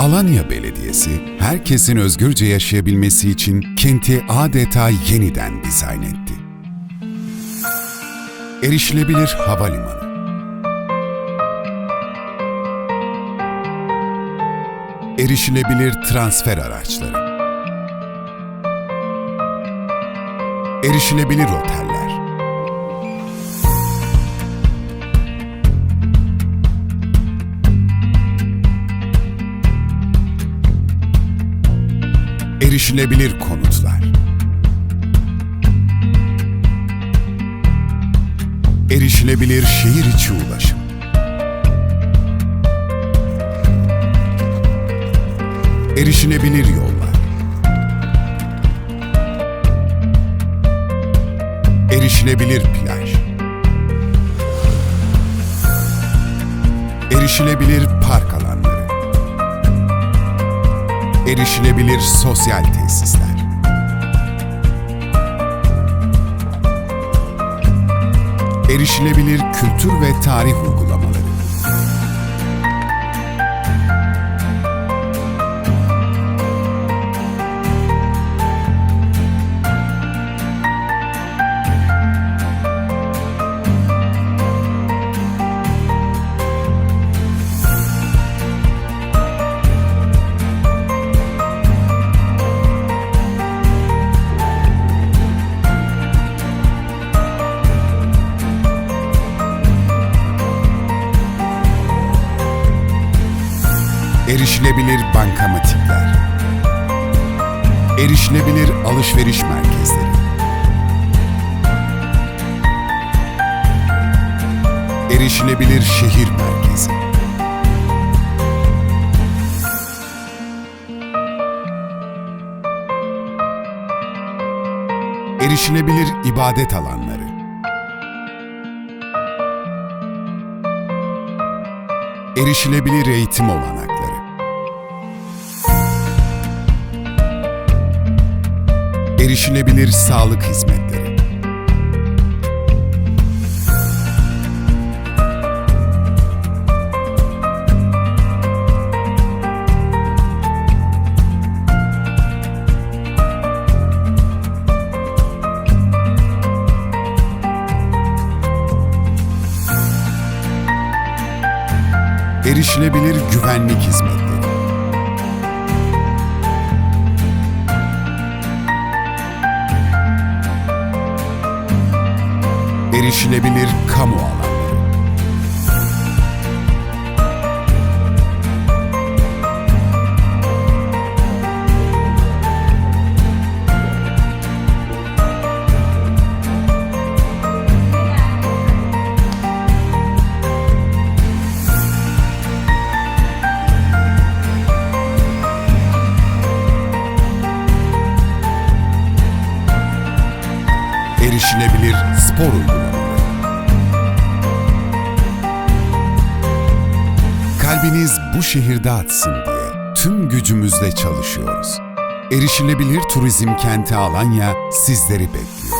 Alanya Belediyesi, herkesin özgürce yaşayabilmesi için kenti adeta yeniden dizayn etti. Erişilebilir havalimanı. Erişilebilir transfer araçları. Erişilebilir oteller. Erişilebilir konutlar. Erişilebilir şehir içi ulaşım. Erişilebilir yollar. Erişilebilir plaj. Erişilebilir park alanları. Erişilebilir sosyal tesisler. Erişilebilir kültür ve tarih uygulamaları. Erişilebilir bankamatikler. Erişilebilir alışveriş merkezleri. Erişilebilir şehir merkezi. Erişilebilir ibadet alanları. Erişilebilir eğitim olanakları. Erişilebilir sağlık hizmetleri. Erişilebilir güvenlik hizmetleri. Erişilebilir kamu alanları. Erişilebilir spor uygulamaları. Kalbiniz bu şehirde atsın diye tüm gücümüzle çalışıyoruz. Erişilebilir turizm kenti Alanya sizleri bekliyor.